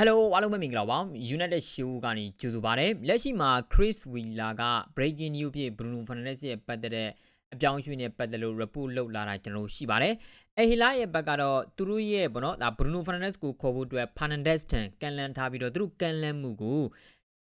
Hello အားလုံးပဲမင်္ဂလာပါ United Show ကနေကြိုဆိုပါရစေလက်ရှိမှာ Chris Wheeler က breaking news ဖြစ် Bruno Fernandes ရဲ့ပတ်သက်တဲ့အပြောင်းအရွှေ့နဲ့ပတ်သက်လို့ report လုပ်လာတာကျွန်တော်တို့ရှိပါတယ်အဟီလာရဲ့ဘက်ကတော့သူတို့ရဲ့ဘောနော်ဒါ Bruno Fernandes ကိုခေါ်ဖို့အတွက် Fernandes ထံကန်လန်ထားပြီးတော့သူတို့ကန်လန်မှုကို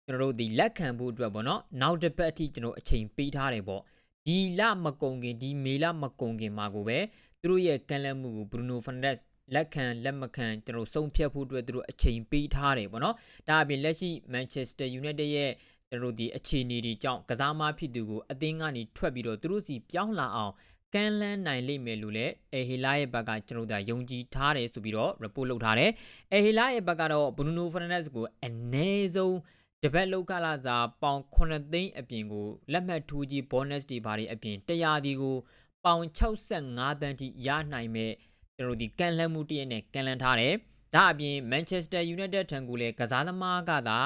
ကျွန်တော်တို့ဒီလက်ခံဖို့အတွက်ဘောနော်နောက်တစ်ပတ်အထိကျွန်တော်အချိန်ပေးထားတယ်ပေါ့ဒီလမကုန်ခင်ဒီမေလမကုန်ခင်မှာကိုပဲသူတို့ရဲ့ကန်လန်မှုကို Bruno Fernandes လက်ခံလက်မခံကျွန်တော်ဆုံးဖြတ်ဖို့အတွက်သူတို့အချိန်ပေးထားတယ်ပေါ့နော်ဒါအပြင်လက်ရှိ Manchester United ရဲ့ကျွန်တော်တို့ဒီအခြေအနေတွေကြောင့်ကစားမဖြစ်သူကိုအသင်းကနေထွက်ပြီးတော့သူတို့စီပြောင်းလာအောင်ကန်လန်းနိုင်လိမ့်မယ်လို့လည်းအေဟီလာရဲ့ဘက်ကကျွန်တော်တို့ယုံကြည်ထားတယ်ဆိုပြီးတော့ report လုပ်ထားတယ်အေဟီလာရဲ့ဘက်ကတော့ Bruno Fernandes ကိုအနည်းဆုံးတပတ်လောက်ကလာစားပေါင်9သိန်းအပြင်ကိုလက်မှတ်ထိုးကြီး bonus တွေဘာတွေအပြင်100ဒီကိုပေါင်65တန်းထိရနိုင်မဲ့ ကျွန်တော်တို့ဒီကန်လန်းမှုတည့်ရနဲ့ကန်လန်းထားတယ်။ဒါအပြင် Manchester United ထံကိုလည်းကစားသမားကသာ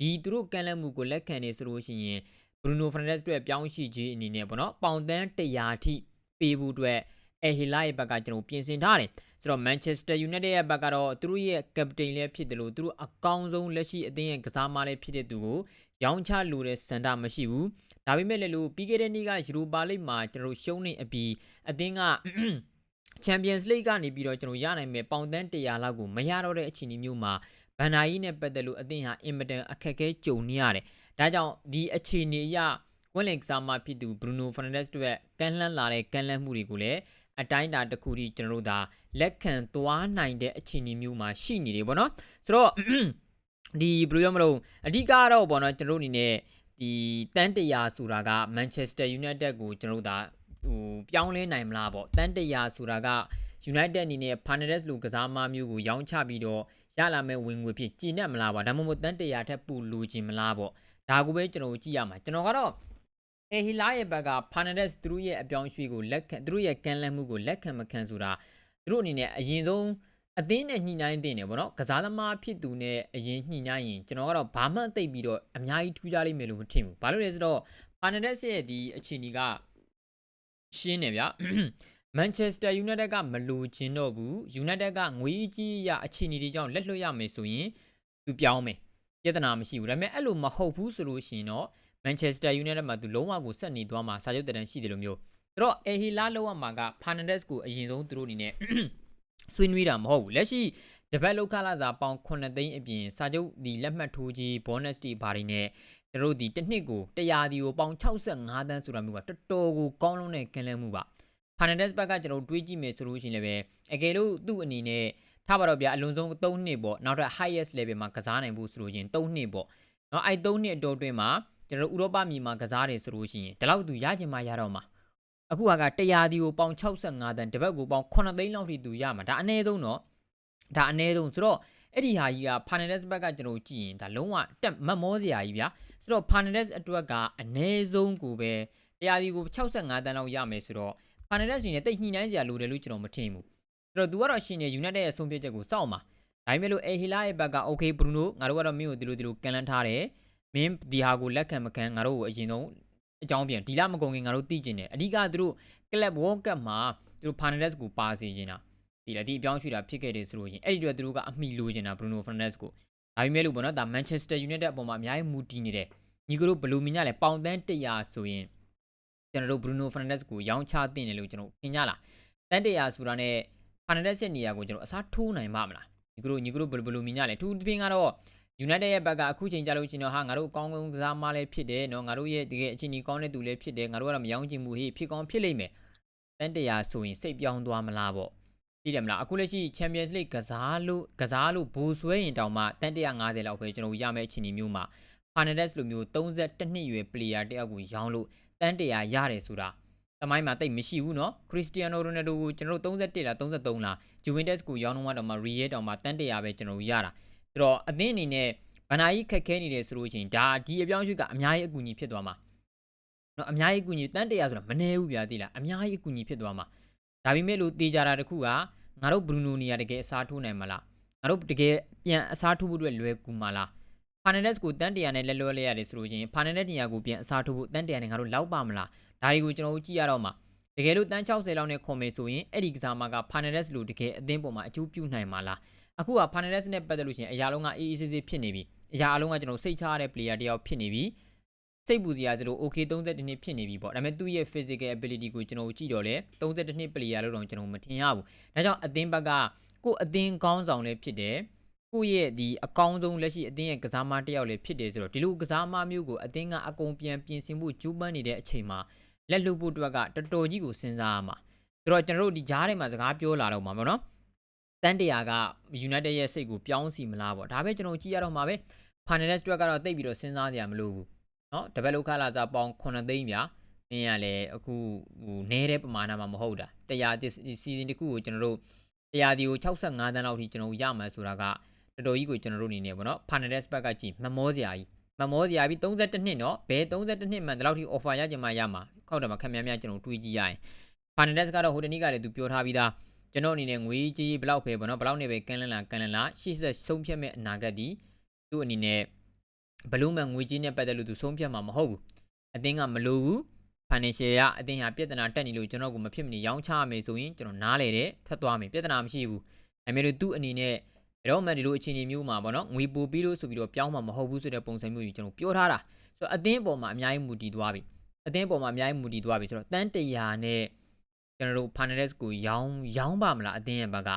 ဒီသူတို့ကန်လန်းမှုကိုလက်ခံနေဆိုလို့ရှိရင် Bruno Fernandes အတွက်ပြောင်းရှိခြင်းအနေနဲ့ပေါ့နော်ပေါင်တန်း100ထိပေးဖို့အတွက်အဟီလာရဲ့ဘက်ကကျွန်တော်ပြင်ဆင်ထားတယ်ဆိုတော့ Manchester United ရဲ့ဘက်ကတော့သူတို့ရဲ့ captain လည်းဖြစ်တယ်လို့သူတို့အကောင်းဆုံးလက်ရှိအသင်းရဲ့ကစားမလည်းဖြစ်တဲ့သူကိုရောင်းချလိုတဲ့စန္ဒမရှိဘူးဒါပေမဲ့လည်းလို့ပြီးခဲ့တဲ့နေ့ကယူရိုပါလိမှာကျွန်တော်ရှုံးနေအပြီးအသင်းက Champions League ကနေပြီးတော့ကျွန်တော်ရနိုင်မယ်ပေါင်တန်း100လောက်ကိုမရတော့တဲ့အခြေအနေမျိုးမှာဘန်နာကြီးနဲ့ပတ်သက်လို့အသင်းဟာအင်မတန်အခက်အခဲကြုံနေရတယ်။ဒါကြောင့်ဒီအခြေအနေအရကွန်လင်ကစားမဖြစ်သူ Bruno Fernandes တို့ရဲ့ကန်လှမ်းလာတဲ့ကန်လှမ်းမှုတွေကိုလည်းအတိုင်းအတာတစ်ခုထိကျွန်တော်တို့ဒါလက်ခံသွားနိုင်တဲ့အခြေအနေမျိုးမှာရှိနေတယ်ပေါ့နော်။ဆိုတော့ဒီဘယ်လိုမလို့အဓိကတော့ပေါ့နော်ကျွန်တော်တို့အနေနဲ့ဒီတန်းတရာဆိုတာက Manchester United ကိုကျွန်တော်တို့ဒါ ဟိုပြောင်းလဲနိုင်မလားပေါ့တန်းတရာဆိုတာက United အနေနဲ့ Fernandes လိုကစားမမျိုးကိုရောင်းချပြီးတော့ရလာမဲ့ဝင်ငွေဖြစ်ကြည်နက်မလားပေါ့ဒါမှမဟုတ်တန်းတရာထက်ပိုလူချင်မလားပေါ့ဒါကိုပဲကျွန်တော်ကြည့်ရမှာကျွန်တော်ကတော့အဲဟီလာရဲ့ဘက်က Fernandes သူတို့ရဲ့အပြောင်းရွှေ့ကိုလက်ခံသူတို့ရဲ့ကန်လန့်မှုကိုလက်ခံမခံဆိုတာသူတို့အနေနဲ့အရင်ဆုံးအသင်းနဲ့ညှိနှိုင်းတင်တယ်ဗောနော်ကစားသမားဖြစ်သူနဲ့အရင်ညှိနှိုင်းရင်ကျွန်တော်ကတော့ဘာမှသိပ်ပြီးတော့အများကြီးထူးခြားလိမ့်မယ်လို့မထင်ဘူးဘာလို့လဲဆိုတော့ Fernandes ရဲ့ဒီအခြေအနေက ရှင်းတယ်ဗျာ Manchester United ကမလိုချင်တော့ဘူး United ကငွေကြီးရအခြေအနေတွေကြောင့်လက်လွတ်ရမယ်ဆိုရင်သူပြောင်းမယ်ပြဿနာမရှိဘူးဒါပေမဲ့အဲ့လိုမဟုတ်ဘူးဆိုလို့ရှိရင်တော့ Manchester United မှာသူလုံးဝကိုဆက်နေသွားမှာစာချုပ်တန်းရှိတယ်လို့မျိုးသူတော့ Ehila လောက်ရမှာက Fernandes ကိုအရင်ဆုံးသူတို့အနေနဲ့ဆွေးနွေးတာမဟုတ်ဘူးလက်ရှိတပတ်လောက်ခလာစားပေါင်9သိန်းအပြင်စာချုပ်ဒီလက်မှတ်ထိုးကြီး bonus တွေဘာတွေနဲ့ကျွန်တော်တို့ဒီတစ်နှစ်ကို100ဒီကိုပေါင်65တန်းဆိုတာမျိုးကတော်တော်ကိုကောင်းလုံးနဲ့ကင်းလဲမှုပါဖာနန်ဒက်စ်ဘက်ကကျွန်တော်တို့တွေးကြည့်မယ်ဆိုလို့ရှိရင်လည်းပဲအကယ်လို့သူ့အနေနဲ့ထားပါတော့ဗျာအလွန်ဆုံး3နှစ်ပေါ့နောက်ထပ် highest level မှာကစားနိုင်ဖို့ဆိုလို့ရှိရင်3နှစ်ပေါ့နော်အဲ3နှစ်အတော်တွင်းမှာကျွန်တော်တို့ဥရောပမြေမှာကစားတယ်ဆိုလို့ရှိရင်ဒီလောက်သူရချင်မှရတော့မှာအခုက100ဒီကိုပေါင်65တန်းတစ်ပတ်ကိုပေါင်9သိန်းလောက်ထိသူရမှာဒါအနည်းဆုံးတော့ဒါအနည်းဆုံးဆိုတော့အဲ့ဒီဟာကြီးက finance ဘက်ကကျွန်တော်ကြည့်ရင်ဒါလုံးဝတက်မတ်မောစရာကြီးဗျာ ဆိုတော့ Fernandes အတွက်ကအနည်းဆုံးကိုပဲ100ဒီကို65တန်လောက်ရမယ်ဆိုတော့ Fernandes ရှင်နဲ့တိတ်ညှိနှိုင်းစရာလိုတယ်လို့ကျွန်တော်မထင်ဘူးဆိုတော့ तू ကတော့ရှင်နေ United ရဲ့ဆုံးဖြတ်ချက်ကိုစောင့်ပါဒါပေမဲ့လို့ Ehila ရဲ့ဘက်က Okay Bruno ငါတို့ကတော့မင်းကိုဒီလိုဒီလိုကန်လန်းထားတယ်မင်းဒီဟာကိုလက်ခံမခံငါတို့ကိုအရင်ဆုံးအကြောင်းပြန်ဒီလမကုန်ခင်ငါတို့သိကျင်တယ်အဓိကသူတို့ Club World Cup မှာသူတို့ Fernandes ကိုပါစေချင်တာဒီလေဒီအပြောင်းရွှေ့တာဖြစ်ခဲ့တယ်ဆိုလို့ရှင်အဲ့ဒီတော့သူတို့ကအမိလိုချင်တာ Bruno Fernandes ကို ဒါပေမဲ့လို့ပေါ့နော်ဒါ Manchester United အပေါ်မှာအများကြီးမူတည်နေတယ်ညီကတို့ဘလူးမီညာလဲပေါင်တန်း100ဆိုရင်ကျွန်တော်တို့ Bruno Fernandes ကိုရောင်းချတင်တယ်လို့ကျွန်တော်ထင်ကြလားတန်တရာဆိုတာနဲ့ Fernandes ရဲ့နေရာကိုကျွန်တော်အစားထိုးနိုင်ပါမလားညီကတို့ညီကတို့ဘယ်လိုမြင်ကြလဲသူတစ်ပင်ကတော့ United ရဲ့ဘက်ကအခုချိန်ကြလို့ချင်းတော့ဟာငါတို့အကောင်းဆုံးကစားမလည်းဖြစ်တယ်နော်ငါတို့ရဲ့တကယ်အချင်းကြီးကောင်းတဲ့သူလည်းဖြစ်တယ်ငါတို့ကတော့မယောင်းချင်ဘူးဟေးဖြစ်ကောင်းဖြစ်လိမ့်မယ်တန်တရာဆိုရင်စိတ်ပြောင်းသွားမလားပေါ့ ကြည့်တယ်မလားအခုလက်ရှိ Champions League ကစားလို့ကစားလို့ဘိုးဆွဲရင်တောင်မှတန်150လောက်ပဲကျွန်တော်ရမယ့်အခြေအနေမျိုးမှာ Fernandes လိုမျိုး32နှစ်ရွယ် player တယောက်ကိုရောင်းလို့တန်း100ရတယ်ဆိုတာတမိုင်းမှာတိတ်မရှိဘူးเนาะခရစ္စတီယာနိုရိုနယ်ဒိုကိုကျွန်တော်တို့31လား33လားဂျူဝင်တက်စ်ကိုရောင်းတော့မှရီရဲတောင်မှတန်း100ပဲကျွန်တော်တို့ရတာဆိုတော့အသင်းအနေနဲ့ဗနာကြီးခက်ခဲနေတယ်ဆိုလို့ရှိရင်ဒါဒီအပြောင်းရွှေ့ကအများကြီးအကူအညီဖြစ်သွားမှာเนาะအများကြီးအကူအညီတန်း100ဆိုတာမနေဘူးဗျာသိလားအများကြီးအကူအညီဖြစ်သွားမှာဒါပေမဲ့လို့တေးကြတာတခုက ငါတို့ဘရူနိုနီယာတကယ်အစားထိုးနိုင်မလားငါတို့တကယ်ပြန်အစားထိုးဖို့အတွက်လွယ်ကူမလား Fernandes ကိုတန်းတရာနဲ့လက်လွဲလိုက်ရတယ်ဆိုလို့ချင်း Fernandes နေရာကိုပြန်အစားထိုးဖို့တန်းတရာနဲ့ငါတို့လောက်ပါမလားဒါတွေကိုကျွန်တော်တို့ကြည့်ရတော့မှာတကယ်လို့တန်း60လောက်နဲ့ခွန်မယ်ဆိုရင်အဲ့ဒီကစားမက Fernandes လို့တကယ်အသင်းပေါ်မှာအကျိုးပြုနိုင်မှာလားအခုက Fernandes နဲ့ပတ်သက်လို့ရှိရင်အရာလုံးကအေးအေးဆေးဆေးဖြစ်နေပြီအရာအလုံးကကျွန်တော်စိတ်ချရတဲ့ player တယောက်ဖြစ်နေပြီ စိတ်ပူစရာစလို့ okay 32နှစ်ဖြစ်နေပြီပေါ့ဒါပေမဲ့သူ့ရဲ့ physical ability ကိုကျွန်တော်ကြည့်တော့လေ32နှစ် player လို့တော့ကျွန်တော်မထင်ရဘူးဒါကြောင့်အသင်းဘက်ကကိုယ်အသင်းကောင်းဆောင်လည်းဖြစ်တယ်ကိုယ့်ရဲ့ဒီအကောင်းဆုံးလက်ရှိအသင်းရဲ့ကစားမတစ်ယောက်လည်းဖြစ်တယ်ဆိုတော့ဒီလိုကစားမမျိုးကိုအသင်းကအကုန်ပြန်ပြင်ဆင်ဖို့ကြိုးပမ်းနေတဲ့အချိန်မှာလက်လွတ်ဖို့အတွက်ကတော်တော်ကြီးကိုစဉ်းစားရမှာဆိုတော့ကျွန်တော်တို့ဒီကြားထဲမှာစကားပြောလာတော့မှာပေါ့နော်တန်တရာက United ရဲ့စိတ်ကိုပြောင်းစီမလားပေါ့ဒါပဲကျွန်တော်ကြည့်ရတော့မှာပဲ Fernandes အတွက်ကတော့တိတ်ပြီးတော့စဉ်းစားကြရမလို့ဘူး နော်တပတ်လောက်ခလာစားပေါင်း9သိန်းဗျာမင်းကလည်းအခုဟိုနဲတဲ့ပမာဏမှာမဟုတ်တာတရားစီစဉ်တစ်ခုကိုကျွန်တော်တို့တရားဒီကို65တန်းလောက်ထိကျွန်တော်ရမှာဆိုတာကတော်တော်ကြီးကိုကျွန်တော်တို့အနေနဲ့ပေါ့နော် Fernandez ဘက်ကကြည့်မမောစရာကြီးမမောစရာပြီး32နှစ်နော်ဘယ်32နှစ်မှန်ဒီလောက်ထိ offer ရကြမှာရမှာခောက်တယ်မှာခင်ဗျားများကျွန်တော်တွေးကြည့်ရရင် Fernandez ကတော့ဟိုတနေ့ကလည်းသူပြောထားပြီးသားကျွန်တော်အနေနဲ့ငွေကြီးဘလောက်ပဲပေါ့နော်ဘလောက်နေပဲကန်လန်းလာကန်လန်းလာရှေ့ဆက်ဆုံးဖြတ်မဲ့အနာဂတ်ဒီသူ့အနေနဲ့ ဘလူးမန်ငွေကြီးနဲ့ပတ်သက်လို့သူဆုံးဖြတ်မှာမဟုတ်ဘူးအသင်းကမလိုဘူး financial ရအသင်းဟာပြဿနာတက်နေလို့ကျွန်တော်ကမဖြစ်မနေရောင်းချရမယ်ဆိုရင်ကျွန်တော်နားလေတယ်ဖတ်သွားမယ်ပြဿနာမရှိဘူးဒါပေမဲ့သူ့အနေနဲ့ဘယ်တော့မှဒီလိုအခြေအနေမျိုးမှာပေါ့နော်ငွေပိုပြီးလို့ဆိုပြီးတော့ပြောင်းမှာမဟုတ်ဘူးဆိုတဲ့ပုံစံမျိုးကြီးကျွန်တော်ပြောထားတာဆိုတော့အသင်းပေါ်မှာအများကြီးမူတည်သွားပြီအသင်းပေါ်မှာအများကြီးမူတည်သွားပြီဆိုတော့တန်းတရာနဲ့ကျွန်တော်တို့ Fernandes ကိုရောင်းရောင်းပါမလားအသင်းရဲ့ဘက်က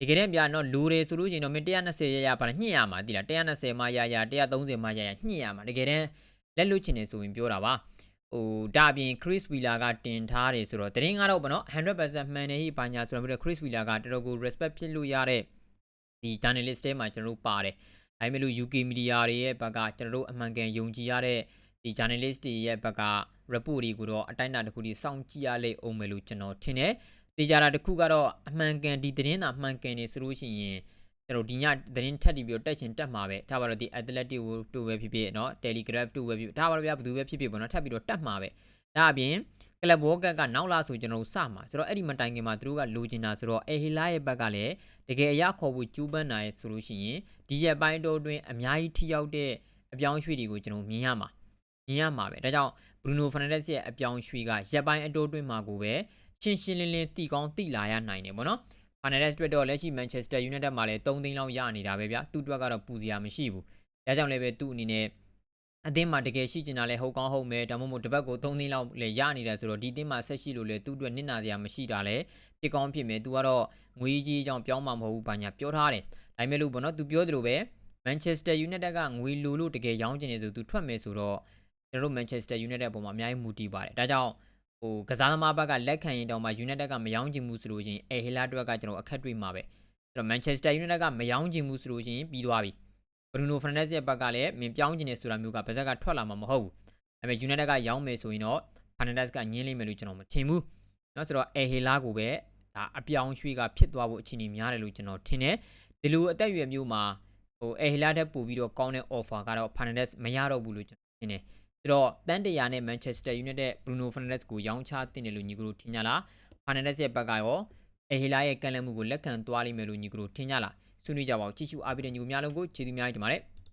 ဒီကနေ့ပြတော့လူတွေဆိုလို့ရှိရင်တော့မင်း120ရရပါညှစ်ရမှာတိလား120မှရရ130မှရရညှစ်ရမှာတကယ်တမ်းလက်လွတ်ချင်နေဆိုရင်ပြောတာပါဟိုဒါပြင် Chris Wheeler ကတင်ထားတယ်ဆိုတော့တရင်ကတော့ဗောနော်100%မှန်တယ်ဟိဘာညာဆိုတော့ပြီးတော့ Chris Wheeler ကတော်တော်ကို respect ဖြစ်လို့ရတဲ့ဒီ journalist တဲမှာကျွန်တော်တို့ပါတယ်ဒါပေမဲ့လို့ UK media တွေရဲ့ဘက်ကကျွန်တော်တို့အမှန်ကန်ယုံကြည်ရတဲ့ဒီ journalist တွေရဲ့ဘက်က report တွေကိုတော့အတိုင်းအတာတစ်ခုထိစောင့်ကြည့်ရလိမ့်အောင်မယ်လို့ကျွန်တော်ထင်တယ် တေချာတာတစ်ခုကတော့အမှန်ကန်ဒီသတင်းသာမှန်ကန်နေဆိုလို့ရှိရင်ကျွန်တော်ဒီညသတင်းထက်တီပြီးတော့တက်ချင်တက်မှာပဲဒါပါတော့ဒီ athletic တို့ပဲဖြစ်ဖြစ်เนาะ telegraph တို့ပဲဖြစ်ဒါပါတော့ဗျာဘယ်သူပဲဖြစ်ဖြစ်ပေါ့เนาะထပ်ပြီးတော့တက်မှာပဲဒါအပြင်ကလပ်ဘောကတ်ကနောက်လာဆိုကျွန်တော်စမှာဆိုတော့အဲ့ဒီမတိုင်ခင်မှာသူတို့ကလိုချင်တာဆိုတော့အေဟီလာရဲ့ဘက်ကလည်းတကယ်အရခေါ်ဖို့ကျူးပန်းနိုင်ဆိုလို့ရှိရင်ဒီရက်ပိုင်းတော့တွင်အများကြီးထိရောက်တဲ့အပြောင်းရွှေ့တွေကိုကျွန်တော်မြင်ရမှာမြင်ရမှာပဲဒါကြောင့် Bruno Fernandes ရဲ့အပြောင်းရွှေ့ကရက်ပိုင်းအတိုးတွင်မှာကိုပဲ ရှင်းရှင်းလင်းလင်းတီကောင်းတီလာရနိုင်တယ်ပေါ့နော် Fernandes အတွက်တော့လက်ရှိ Manchester United မှာလည်း3သိန်းလောက်ရနေတာပဲဗျာသူ့အတွက်ကတော့ပူစရာမရှိဘူးဒါကြောင့်လည်းပဲသူ့အနေနဲ့အသင်းမှာတကယ်ရှိကျင်တာလဲဟုတ်ကောင်းဟုတ်မယ်ဒါမှမဟုတ်တစ်ပတ်ကို3သိန်းလောက်လဲရနေတာဆိုတော့ဒီတင်းမှာဆက်ရှိလို့လဲသူ့အတွက်နစ်နာစရာမရှိတာလဲဖြစ်ကောင်းဖြစ်မယ်သူကတော့ငွေကြီးအကြောင်းပြောင်းမှာမဟုတ်ဘူးဘာညာပြောထားတယ်ဒါပေမဲ့လို့ဘောနော်သူပြောသလိုပဲ Manchester United ကငွေလိုလို့တကယ်ရောင်းချင်နေဆိုသူထွက်မယ်ဆိုတော့ကျွန်တော်တို့ Manchester United အပေါ်မှာအများကြီးမူတည်ပါတယ်ဒါကြောင့် ဟိုကစားသမားဘက်ကလက်ခံရင်တော့မှ United ကမယောင်းချင်ဘူးဆိုလို့ရှိရင်အဲဟီလာတွက်ကကျွန်တော်အခက်တွေ့မှာပဲအဲ့တော့ Manchester United ကမယောင်းချင်ဘူးဆိုလို့ရှိရင်ပြီးသွားပြီ Bruno Fernandes ရဲ့ဘက်ကလည်းမင်းပြောင်းချင်နေဆိုတာမျိုးကဗဇက်ကထွက်လာမှာမဟုတ်ဘူးအဲ့မဲ့ United ကရောင်းမယ်ဆိုရင်တော့ Fernandes ကညင်းလိမ့်မယ်လို့ကျွန်တော်မထင်ဘူးเนาะဆိုတော့အဲဟီလာကိုပဲဒါအပြောင်းရွှေ့ကဖြစ်သွားဖို့အခြေအနေများတယ်လို့ကျွန်တော်ထင်တယ်ဒီလိုအသက်အရွယ်မျိုးမှာဟိုအဲဟီလာတက်ပို့ပြီးတော့ကောင်းတဲ့ offer ကတော့ Fernandes မရတော့ဘူးလို့ကျွန်တော်ထင်တယ် ဆိုတော့တန်တရာနဲ့ Manchester United Bruno Fernandes ကိုရောင်းချတင်တယ်လို့ညီကတို့ထင်ကြလား Fernandes ရဲ့ဘက်ကရောအဲဟီလာရဲ့ကန်လန့်မှုကိုလက်ခံသွားလိမ့်မယ်လို့ညီကတို့ထင်ကြလားဆွေးနွေးကြပါဦးကြည့်ရှုအားပေးတဲ့ညီကိုများလုံးကိုကျေးဇူးများကြီးတင်ပါတယ်